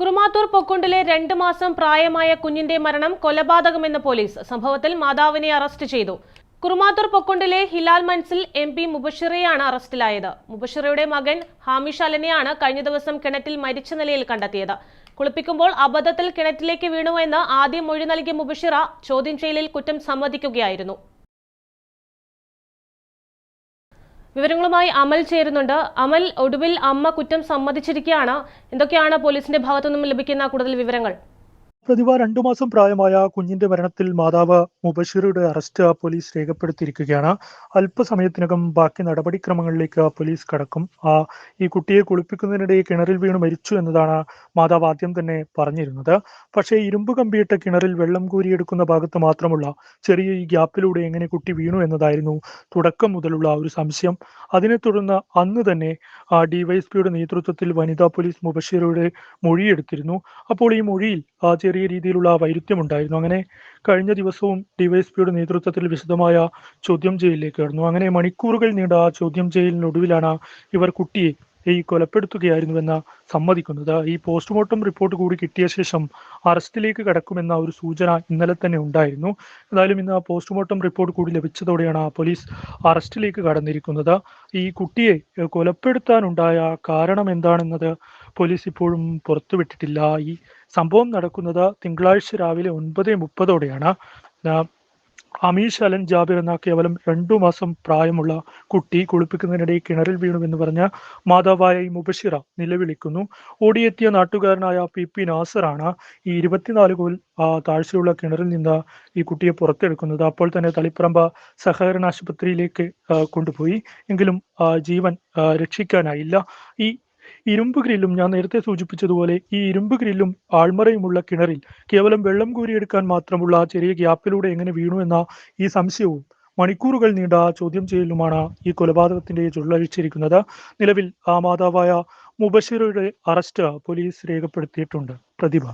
കുറുമാത്തൂർ പൊക്കുണ്ടിലെ രണ്ട് മാസം പ്രായമായ കുഞ്ഞിന്റെ മരണം കൊലപാതകമെന്ന് പോലീസ് സംഭവത്തിൽ മാതാവിനെ അറസ്റ്റ് ചെയ്തു. കുറുമാത്തൂർ പൊക്കുണ്ടിലെ ഹിലാൽ മൻസിൽ എം പി മുബഷിറയാണ് അറസ്റ്റിലായത്. മുബഷിറയുടെ മകൻ ഹാമിഷ് അലനെയാണ് കഴിഞ്ഞ ദിവസം കിണറ്റിൽ മരിച്ച നിലയിൽ കണ്ടെത്തിയത്. കുളിപ്പിക്കുമ്പോൾ അബദ്ധത്തിൽ കിണറ്റിലേക്ക് വീണുവെന്ന് ആദ്യം മൊഴി നൽകിയ മുബഷിറ ചോദ്യം ചെയ്യലിൽ കുറ്റം സമ്മതിക്കുകയായിരുന്നു. വിവരങ്ങളുമായി അമൽ ചേരുന്നുണ്ട്. അമൽ ഒടുവിൽ അമ്മ കുറ്റം സമ്മതിച്ചിരിക്കുകയാണ്. എന്തൊക്കെയാണ് പോലീസിന്റെ ഭാഗത്തുനിന്നും ലഭിക്കുന്ന കൂടുതൽ വിവരങ്ങൾ? പ്രതിഭ രണ്ടു മാസം പ്രായമായ കുഞ്ഞിന്റെ മരണത്തിൽ മാതാവ് മുബഷിറുടെ അറസ്റ്റ് പോലീസ് രേഖപ്പെടുത്തിയിരിക്കുകയാണ്. അല്പസമയത്തിനകം ബാക്കി നടപടിക്രമങ്ങളിലേക്ക് പോലീസ് കടക്കും. ആ ഈ കുട്ടിയെ കുളിപ്പിക്കുന്നതിനിടെ കിണറിൽ വീണ് മരിച്ചു എന്നതാണ് മാതാവ് ആദ്യം തന്നെ പറഞ്ഞിരുന്നത്. പക്ഷേ ഇരുമ്പ് കമ്പിയിട്ട കിണറിൽ വെള്ളം കോരിയെടുക്കുന്ന ഭാഗത്ത് മാത്രമുള്ള ചെറിയ ഈ ഗ്യാപ്പിലൂടെ എങ്ങനെ കുട്ടി വീണു എന്നതായിരുന്നു തുടക്കം മുതലുള്ള ഒരു സംശയം. അതിനെ തുടർന്ന് അന്ന് തന്നെ ആ ഡിവൈഎസ്പിയുടെ നേതൃത്വത്തിൽ വനിതാ പോലീസ് മുബഷീറുടെ മൊഴിയെടുത്തിരുന്നു. അപ്പോൾ ഈ മൊഴിയിൽ ചെറിയ രീതിയിലുള്ള വൈരുദ്ധ്യമുണ്ടായിരുന്നു. അങ്ങനെ കഴിഞ്ഞ ദിവസവും ഡിവൈഎസ്പിയുടെ നേതൃത്വത്തിൽ വിശദമായ ചോദ്യം ചെയ്യലിലേക്ക് കടന്നു. അങ്ങനെ മണിക്കൂറുകൾ നീണ്ട ആ ചോദ്യം ചെയ്യലിനൊടുവിലാണ് ഇവർ കുട്ടിയെ ഈ കൊലപ്പെടുത്തുകയായിരുന്നുവെന്ന് സമ്മതിക്കുന്നത്. ഈ പോസ്റ്റ്മോർട്ടം റിപ്പോർട്ട് കൂടി കിട്ടിയ ശേഷം അറസ്റ്റിലേക്ക് കടക്കുമെന്ന ഒരു സൂചന ഇന്നലെ തന്നെ ഉണ്ടായിരുന്നു. എന്നാലും ഇന്ന് ആ പോസ്റ്റ്മോർട്ടം റിപ്പോർട്ട് കൂടി ലഭിച്ചതോടെയാണ് പോലീസ് അറസ്റ്റിലേക്ക് കടന്നിരിക്കുന്നത്. ഈ കുട്ടിയെ കൊലപ്പെടുത്താനുണ്ടായ കാരണം എന്താണെന്നത് പോലീസ് ഇപ്പോഴും പുറത്തുവിട്ടിട്ടില്ല. ഈ സംഭവം നടക്കുന്നത് തിങ്കളാഴ്ച രാവിലെ ഒൻപത് മുപ്പതോടെയാണ്. അമീഷ് അലൻ ജാബിർ എന്ന കേവലം രണ്ടു മാസം പ്രായമുള്ള കുട്ടി കുളിപ്പിക്കുന്നതിനിടെ കിണറിൽ വീണുവെന്ന് പറഞ്ഞ മാതാവായ ഈ മുബഷിറ നിലവിളിക്കുന്നു. ഓടിയെത്തിയ നാട്ടുകാരനായ പി പി നാസറാണ് ഈ ഇരുപത്തിനാല് കോൽ താഴ്ചയുള്ള കിണറിൽ നിന്ന് ഈ കുട്ടിയെ പുറത്തെടുക്കുന്നത്. അപ്പോൾ തന്നെ തളിപ്പറമ്പ സഹകരണ ആശുപത്രിയിലേക്ക് കൊണ്ടുപോയി. എങ്കിലും ജീവൻ രക്ഷിക്കാനായില്ല. ഈ ഇരുമ്പ് ഗ്രില്ലും ഞാൻ നേരത്തെ സൂചിപ്പിച്ചതുപോലെ ഈ ഇരുമ്പ് ഗ്രില്ലും ആൾമറയുമുള്ള കിണറിൽ കേവലം വെള്ളം കോരിയെടുക്കാൻ മാത്രമുള്ള ആ ചെറിയ ഗ്യാപ്പിലൂടെ എങ്ങനെ വീണു എന്ന ഈ സംശയവും മണിക്കൂറുകൾ നീണ്ട ചോദ്യം ചെയ്യലുമാണ് ഈ കൊലപാതകത്തിന്റെ ചുള്ളഴിച്ചിരിക്കുന്നത് നിലവിൽ ആ മാതാവായ മുബഷിറയുടെ അറസ്റ്റ് പോലീസ് രേഖപ്പെടുത്തിയിട്ടുണ്ട്. പ്രതിഭ.